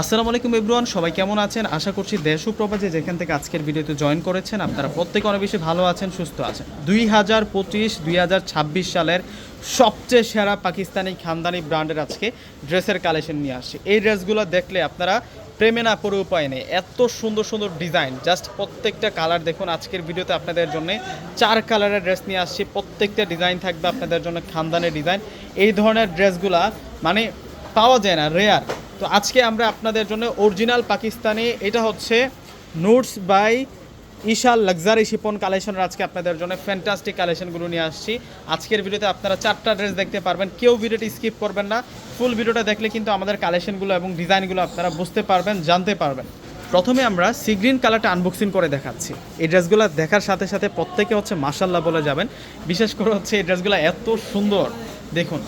আসসালামু আলাইকুম এভরিওয়ান, সবাই কেমন আছেন? আশা করছি দেশ ও প্রবাসে যেখান থেকে আজকের ভিডিওতে জয়েন করেছেন, আপনারা প্রত্যেকে অনেক বেশি ভালো আছেন, সুস্থ আছেন। দুই হাজার পঁচিশ, দুই হাজার ছাব্বিশ সালের সবচেয়ে সেরা পাকিস্তানি খানদানি ব্র্যান্ডের আজকে ড্রেসের কালেকশন নিয়ে আসছি। এই ড্রেসগুলো দেখলে আপনারা প্রেমে না পড়ে উপায় নেই। এত সুন্দর সুন্দর ডিজাইন, জাস্ট প্রত্যেকটা কালার দেখুন আজকের ভিডিওতে আপনাদের জন্য। চার কালারের ড্রেস নিয়ে আসছি, প্রত্যেকটা ডিজাইন থাকবে আপনাদের জন্য খানদানের ডিজাইন। এই ধরনের ড্রেসগুলা মানে পাওয়া যায় না রেয়ার তো আজকে আমরা আপনাদের জন্য অরিজিনাল পাকিস্তানি, এটা হচ্ছে notes by Eshal luxury chiffon কালেকশনের আজকে আপনাদের জন্য ফ্যান্টাস্টিক কালেকশনগুলো নিয়ে আসছি। আজকের ভিডিওতে আপনারা চারটা ড্রেস দেখতে পারবেন, কেউ ভিডিওটি স্কিপ করবেন না। ফুল ভিডিওটা দেখলে কিন্তু আমাদের কালেকশনগুলো এবং ডিজাইনগুলো আপনারা বুঝতে পারবেন, জানতে পারবেন। প্রথমে আমরা সি গ্রিন কালারটা আনবক্সিং করে দেখাচ্ছি। এই ড্রেসগুলো দেখার সাথে সাথে প্রত্যেকে হচ্ছে মাসাল্লাহ বলে যাবেন। বিশেষ করে হচ্ছে এই ড্রেসগুলো এত সুন্দর, দেখুন।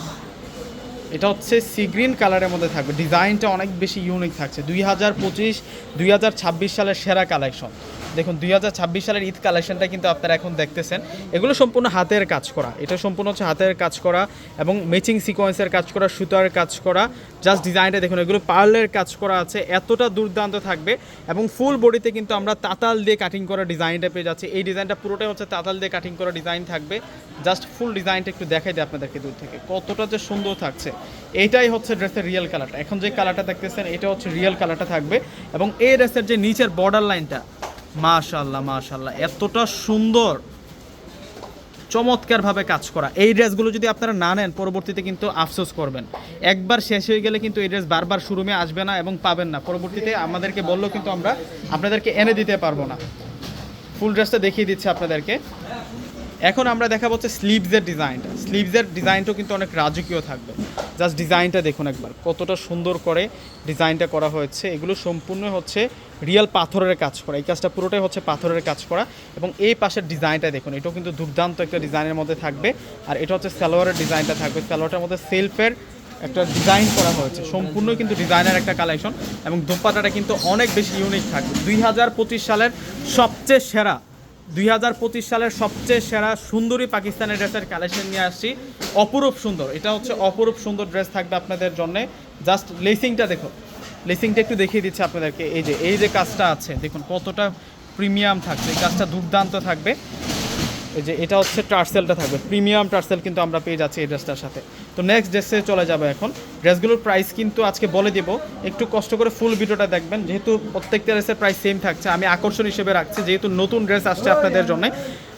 এটা হচ্ছে সি গ্রিন কালারের মধ্যে থাকবে। ডিজাইনটা অনেক বেশি ইউনিক থাকছে। দুই হাজার পঁচিশ, দুই হাজার ছাব্বিশ সালের সেরা কালেকশন দেখুন, দুই হাজার ছাব্বিশ সালের ঈদ কালেকশনটা কিন্তু আপনারা এখন দেখতেছেন। এগুলো সম্পূর্ণ হাতের কাজ করা। এটা সম্পূর্ণ হচ্ছে হাতের কাজ করা এবং ম্যাচিং সিকোয়েন্সের কাজ করা, সুতার কাজ করা জাস্ট ডিজাইনটা দেখুন, এগুলো পার্লের কাজ করা আছে, এতটা দুর্দান্ত থাকবে এবং ফুল বডিতে কিন্তু আমরা তাতাল দিয়ে কাটিং করা ডিজাইনটা পেয়ে যাচ্ছি। এই ডিজাইনটা পুরোটাই হচ্ছে তাতাল দিয়ে কাটিং করা ডিজাইন থাকবে। জাস্ট ফুল ডিজাইনটা একটু দেখাই দিই আপনাদেরকে দূর থেকে। কতটা যে সুন্দর থাকছে। এইটাই হচ্ছে ড্রেসের রিয়েল কালারটা এখন যে কালারটা দেখতেছেন, এটা হচ্ছে রিয়েল কালারটা থাকবে এবং এই ড্রেসের যে নিচের বর্ডার লাইনটা মাশাল্লাহ মাশাল্লাহ এতটা সুন্দর, চমৎকারভাবে কাজ করা। এই ড্রেসগুলো যদি আপনারা না নেন, পরবর্তীতে কিন্তু আফসোস করবেন। একবার শেষ হয়ে গেলে কিন্তু এই ড্রেস বারবার শোরুমে আসবে না এবং পাবেন না। পরবর্তীতে আমাদেরকে বললেও কিন্তু আমরা আপনাদেরকে এনে দিতে পারব না। ফুল ড্রেসটা দেখিয়ে দিচ্ছি আপনাদেরকে। এখন আমরা দেখাবো হচ্ছে স্লিভসের ডিজাইনটা স্লিভসের ডিজাইনটাও কিন্তু অনেক রাজকীয় থাকবে। জাস্ট ডিজাইনটা দেখুন একবার, কতটা সুন্দর করে ডিজাইনটা করা হয়েছে। এগুলো সম্পূর্ণ হচ্ছে রিয়েল পাথরের কাজ করা। এই কাজটা পুরোটাই হচ্ছে পাথরের কাজ করা এবং এই পাশের ডিজাইনটা দেখুন, এটাও কিন্তু দুর্দান্ত একটা ডিজাইনের মধ্যে থাকবে। আর এটা হচ্ছে সালোয়ারের ডিজাইনটা থাকবে। সালোয়ারটার মধ্যে সেলফের একটা ডিজাইন করা হয়েছে। সম্পূর্ণ কিন্তু ডিজাইনের একটা কালেকশন এবং দোপাটাটা কিন্তু অনেক বেশি ইউনিক থাকবে। দুই হাজার পঁচিশ সালের সবচেয়ে সেরা দুই হাজার পঁচিশ সালের সবচেয়ে সেরা সুন্দরী পাকিস্তানের ড্রেসের কালেকশন নিয়ে আসছি। অপরূপ সুন্দর। এটা হচ্ছে অপরূপ সুন্দর ড্রেস থাকবে আপনাদের জন্যে। জাস্ট লেসিংটা দেখো লেসিংটা একটু দেখিয়ে দিচ্ছে আপনাদেরকে। এই যে এই যে কাজটা আছে, দেখুন কতটা প্রিমিয়াম থাকবে এই কাজটা দুর্দান্ত থাকবে। যে এটা হচ্ছে টার্সেলটা থাকবে। প্রিমিয়াম টার্সেল কিন্তু আমরা পেয়ে যাচ্ছি এই ড্রেসটার সাথে। তো নেক্সট ড্রেসে চলে যাবে এখন। ড্রেসগুলোর প্রাইস কিন্তু আজকে বলে দেবো। একটু কষ্ট করে ফুল ভিডিওটা দেখবেন। যেহেতু প্রত্যেকটা ড্রেসের প্রাইস সেম থাকছে, আমি আকর্ষণ হিসেবে রাখছি, যেহেতু নতুন ড্রেস আসছে আপনাদের জন্য।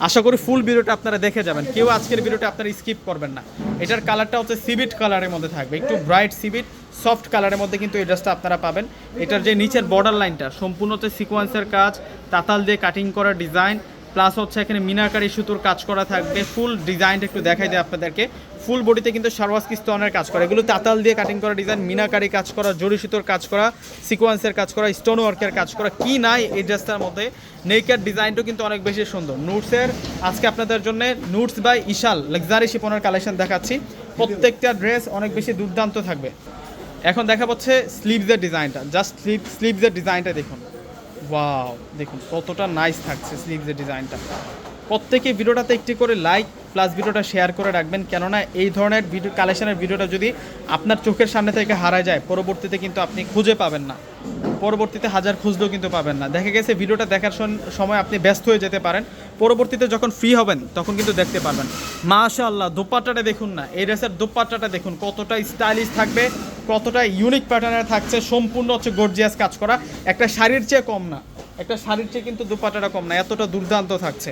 আশা করি ফুল ভিডিওটা আপনারা দেখে যাবেন। কেউ আজকের ভিডিওটা আপনারা স্কিপ করবেন না। এটার কালারটা হচ্ছে সিবিট কালারের মধ্যে থাকবে। একটু ব্রাইট সিবিট সফট কালারের মধ্যে কিন্তু এই ড্রেসটা আপনারা পাবেন। এটার যে নিচের বর্ডার লাইনটা সম্পূর্ণ হচ্ছে সিকোয়েন্সের কাজ, তাতাল দিয়ে কাটিং করা ডিজাইন প্লাস হচ্ছে এখানে মিনাকারি সুতোর কাজ করা থাকবে। ফুল ডিজাইনটা একটু দেখাই দেয় আপনাদেরকে। ফুল বডিতে কিন্তু সারওয়াস্কি স্টোনের কাজ করা। এগুলো তাতাল দিয়ে কাটিং করা ডিজাইন মিনাকারি কাজ করা জড়ি সুতোর কাজ করা সিকোয়েন্সের কাজ করা স্টোন ওয়ার্কের কাজ করা। কি নাই এই ড্রেসটার মধ্যে? নেইকার ডিজাইনটাও কিন্তু অনেক বেশি সুন্দর। নুটসের আজকে আপনাদের জন্য নুটস বাই ইশাল লাক্সারি শিপনের কালেকশন দেখাচ্ছি। প্রত্যেকটা ড্রেস অনেক বেশি দুর্দান্ত থাকবে। এখন দেখা হচ্ছে স্লিভসের ডিজাইনটা জাস্ট স্লিভ স্লিভসের ডিজাইনটা দেখুন। ওয়াও দেখুন, কতটা নাইস থাকছে স্লিভসের ডিজাইনটা প্রত্যেকে ভিডিওটাতে একটি করে লাইক প্লাস ভিডিওটা শেয়ার করে রাখবেন। কেননা এই ধরনের ভিডিও কালেকশনের ভিডিওটা যদি আপনার চোখের সামনে থেকে হারা যায়, পরবর্তীতে কিন্তু আপনি খুঁজে পাবেন না। পরবর্তীতে হাজার খুঁজলেও কিন্তু পাবেন না। দেখা গেছে, ভিডিওটা দেখার সময় আপনি ব্যস্ত হয়ে যেতে পারেন। পরবর্তীতে যখন ফ্রি হবেন, তখন কিন্তু দেখতে পারবেন। মাশাআল্লাহ, দোপাট্টাটা দেখুন না, এই ড্রেসের দোপাট্টাটা দেখুন, কতটা স্টাইলিশ থাকবে। কতটা ইউনিক প্যাটার্নের থাকছে, সম্পূর্ণ হচ্ছে গর্জিয়াস কাজ করা। একটা শাড়ির চেয়ে কম না। একটা শাড়ির চেয়ে কিন্তু দুপাটাটা কম না, এতটা দুর্দান্ত থাকছে।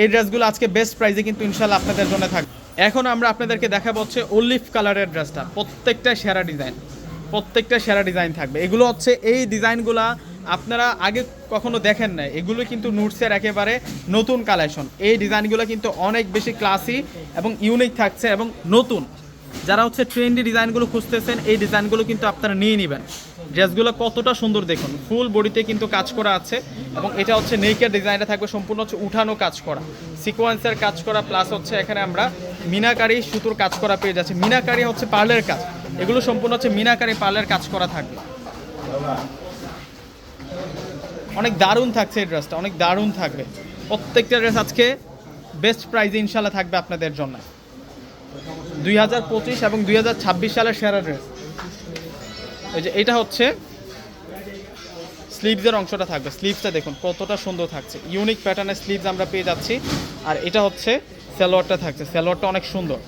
এই ড্রেসগুলো আজকে বেস্ট প্রাইসে কিন্তু ইনশাল্লাহ আপনাদের জন্য থাকবে। এখন আমরা আপনাদেরকে দেখাবো হচ্ছে অলিভ কালারের ড্রেসটা প্রত্যেকটা সেরা ডিজাইন প্রত্যেকটা সেরা ডিজাইন থাকবে। এগুলো হচ্ছে এই ডিজাইনগুলা আপনারা আগে কখনো দেখেন না এগুলো কিন্তু নুটসের একেবারে নতুন কালেকশন এই ডিজাইনগুলো কিন্তু অনেক বেশি ক্লাসি এবং ইউনিক থাকছে এবং নতুন। যারা হচ্ছে ট্রেন্ডি ডিজাইনগুলো খুঁজতেছেন, এই ডিজাইনগুলো কিন্তু আপনারা নিয়ে নেবেন। ড্রেসগুলো কতটা সুন্দর দেখুন। ফুল বডিতে কিন্তু কাজ করা আছে এবং এটা হচ্ছে নেকের ডিজাইনটা থাকবে, সম্পূর্ণ হচ্ছে উঠানো কাজ করা। সিকোয়েন্সের কাজ করা প্লাস হচ্ছে এখানে আমরা মিনাকারি সুতোর কাজ করা পেয়ে যাচ্ছি। মিনাকারি হচ্ছে পার্লের কাজ। এগুলো সম্পূর্ণ হচ্ছে মিনাকারি পার্লের কাজ করা থাকবে। অনেক দারুণ থাকছে এই ড্রেসটা অনেক দারুণ থাকবে। প্রত্যেকটা ড্রেস আজকে বেস্ট প্রাইজে ইনশাল্লাহ থাকবে আপনাদের জন্য। দুই হাজার পঁচিশ এবং দুই হাজার ছাব্বিশ সালের সেরা ড্রেস। এই যে এটা হচ্ছে স্লিভসের অংশটা থাকবে। স্লিভসটা দেখুন, কতটা সুন্দর থাকছে। ইউনিক প্যাটার্নের স্লিভস আমরা পেয়ে যাচ্ছি। আর এটা হচ্ছে সালোয়ারটা থাকছে। সালোয়ারটা অনেক সুন্দর।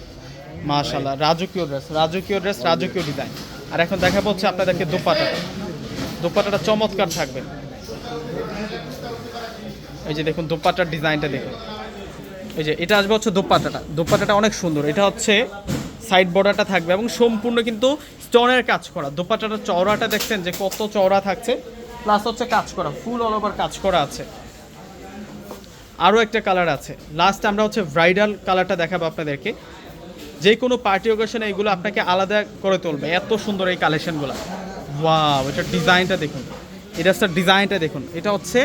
মাশাল্লাহ রাজকীয় ড্রেস। রাজকীয় ড্রেস, রাজকীয় ডিজাইন। আর এখন দেখা হচ্ছে আপনাদেরকে দোপাটাটা দোপাটাটা চমৎকার থাকবে। এই যে দেখুন, দোপাটার ডিজাইনটা দেখুন। এই যে, এটা আসবে হচ্ছে দোপাটাটা দোপাটাটা অনেক সুন্দর। এটা হচ্ছে সাইড বর্ডারটা থাকবে এবং সম্পূর্ণ কিন্তু স্টোনের কাজ করা। দোপাটাটার চওড়াটা দেখছেন যে কত চওড়া থাকছে প্লাস হচ্ছে কাজ করা ফুল অল ওভার কাজ করা আছে। আরও একটা কালার আছে। লাস্ট আমরা হচ্ছে ব্রাইডাল কালারটা দেখাবো আপনাদেরকে। যে কোনো পার্টি ওকেশনে এগুলো আপনাকে আলাদা করে তুলবে। এত সুন্দর এই কালেকশনগুলো ওয়াও এটার ডিজাইনটা দেখুন। এটা ডিজাইনটা দেখুন। এটা হচ্ছে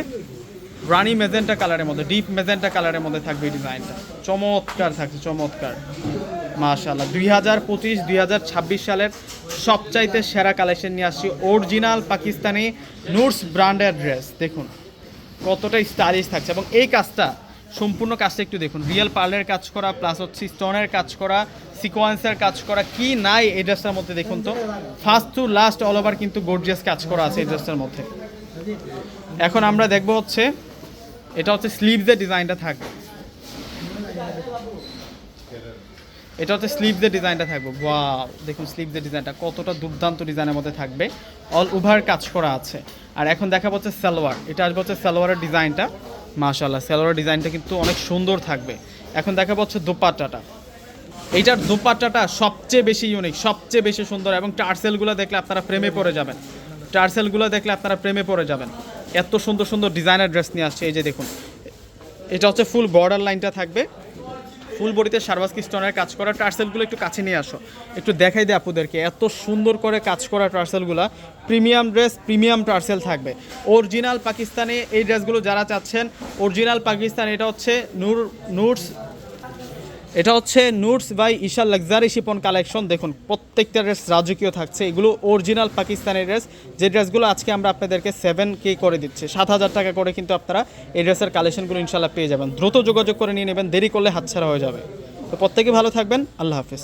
রানি মেজেন্টা কালারের মধ্যে, ডিপ মেজেন্টা কালারের মধ্যে থাকবে ডিজাইনটা। চমৎকার থাকছে, চমৎকার। মাশাল্লাহ দুই হাজার পঁচিশ, দুই হাজার ছাব্বিশ সালের সবচাইতে সেরা কালেকশন নিয়ে আসছি অরিজিনাল পাকিস্তানি নুটস ব্র্যান্ডের ড্রেস। দেখুন, কতটা স্টাইলিশ থাকছে এবং এই কাজটা, সম্পূর্ণ কাজটা একটু দেখুন। রিয়েল পার্লের কাজ করা প্লাস হচ্ছে স্টোনের কাজ করা সিকোয়েন্সের কাজ করা, কি নাই এই ড্রেসটার মধ্যে দেখুন তো। First to last all over কিন্তু গর্জিয়াস কাজ করা আছে এই ড্রেসটার মধ্যে। এখন আমরা দেখব হচ্ছে এটা হচ্ছে স্লিভসের ডিজাইনটা থাকবে। এটা হচ্ছে স্লিভসের ডিজাইনটা থাকবে। ওয়াও দেখুন স্লিভসের ডিজাইনটা কতটা দুর্দান্ত ডিজাইনের মধ্যে থাকবে। অল ওভার কাজ করা আছে। আর এখন দেখা হচ্ছে সালোয়ার। এটা আসবে হচ্ছে সালোয়ারের ডিজাইনটা মাশাল্লাহ সালোয়ারের ডিজাইনটা কিন্তু অনেক সুন্দর থাকবে। এখন দেখা হচ্ছে দোপাট্টাটা। এইটার দোপাট্টাটা সবচেয়ে বেশি ইউনিক সবচেয়ে বেশি সুন্দর এবং টার্সেলগুলো দেখলে আপনারা প্রেমে পড়ে যাবেন। টার্সেলগুলো দেখলে আপনারা প্রেমে পড়ে যাবেন। এত সুন্দর সুন্দর ডিজাইনার ড্রেস নিয়ে আসছে, এই যে দেখুন। এটা হচ্ছে ফুল বর্ডার লাইনটা থাকবে। ফুল বডিতে সার্ভাসকি স্টোনের কাজ করা টার্সেলগুলো একটু কাছে নিয়ে আসো। একটু দেখাই দে আপুদেরকে, এত সুন্দর করে কাজ করা টার্সেলগুলো। প্রিমিয়াম ড্রেস প্রিমিয়াম টার্সেল থাকবে। অরিজিনাল পাকিস্তানে এই ড্রেসগুলো যারা চাচ্ছেন অরিজিনাল পাকিস্তান এটা হচ্ছে নূর নুটস এটা হচ্ছে nuts by Esha luxury chiffon collection. দেখুন, প্রত্যেকটা ড্রেস রাজকীয় থাকছে। এগুলো অরিজিনাল পাকিস্তানি ড্রেস। যে ড্রেসগুলো আজকে আমরা আপনাদেরকে সেভেন কে করে দিচ্ছি। সাত হাজার টাকা করে কিন্তু আপনারা এই ড্রেসের কালেকশনগুলো ইনশাল্লাহ পেয়ে যাবেন। দ্রুত যোগাযোগ করে নিয়ে নেবেন। দেরি করলে হাতছাড়া হয়ে যাবে। তো প্রত্যেকে ভালো থাকবেন। আল্লাহ হাফিজ।